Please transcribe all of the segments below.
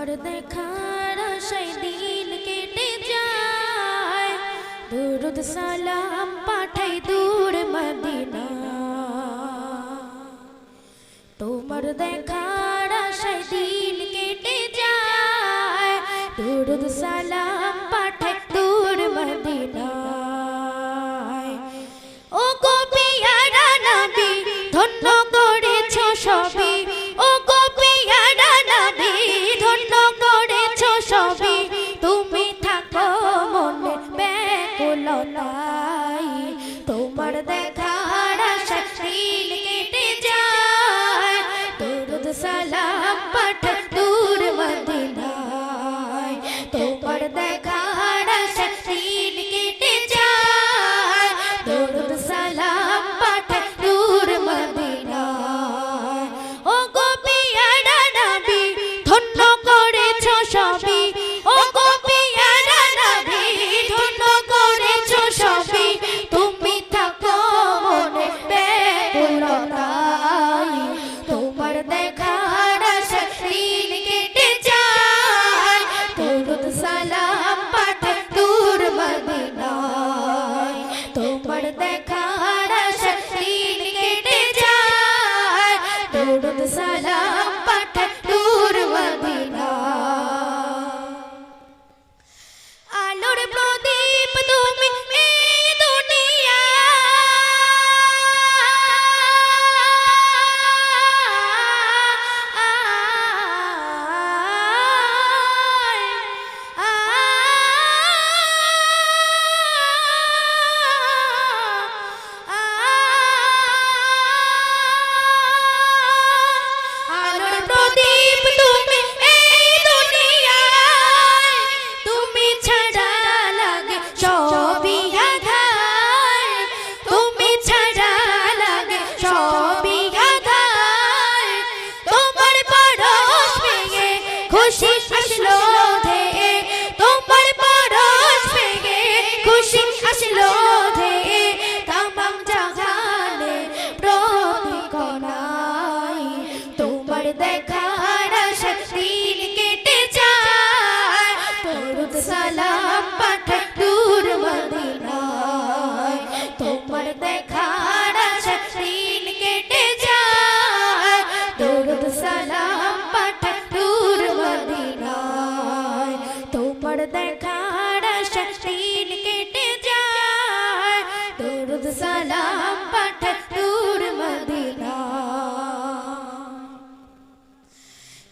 তোমার দেখার আশায় দিন কেটে যায়। দুরুদ সালাম পাঠাই দূর মদিনা তোমার দেখার আশায় দিন কেটে যায়। দুরুদ সালাম পাঠাই দূর মদিনা Bye. that come.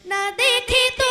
না দেখে তো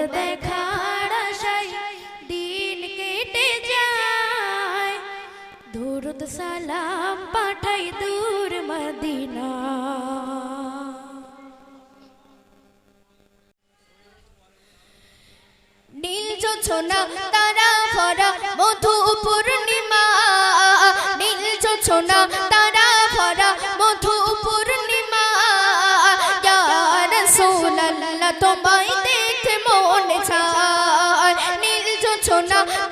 একবার দিন কেটে যায়। সালাম পাঠাই দূর মদিনা। নীল যোছনা তারা ফরা মধুপুর না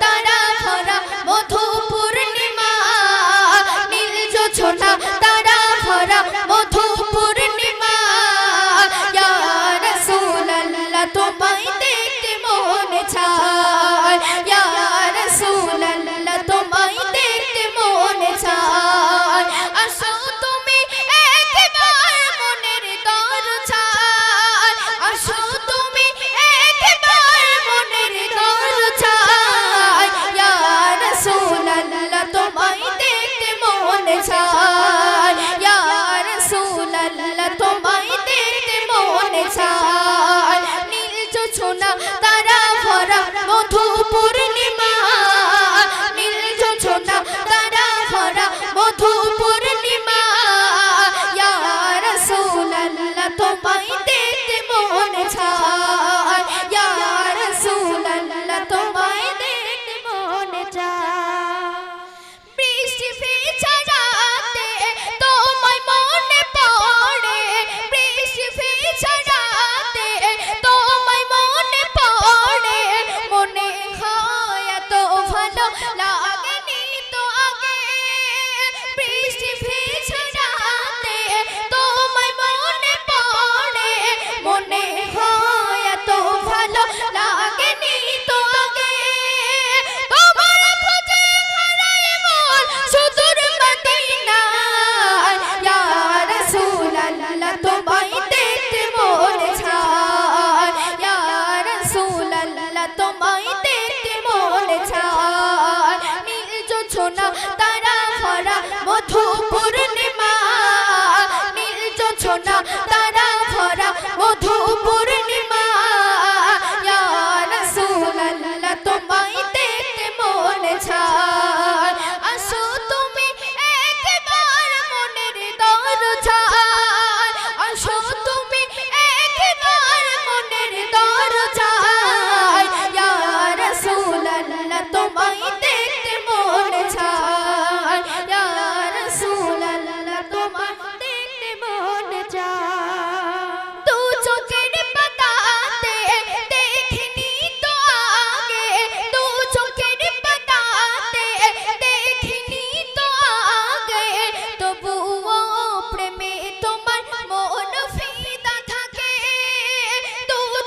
নীল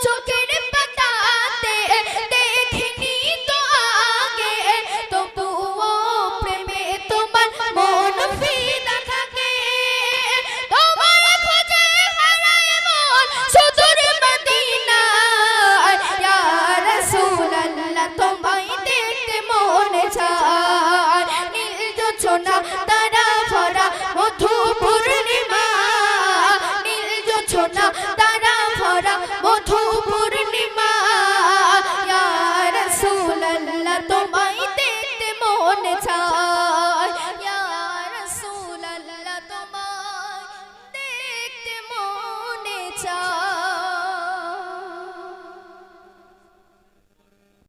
took তোমায় দেখতে মন চায়।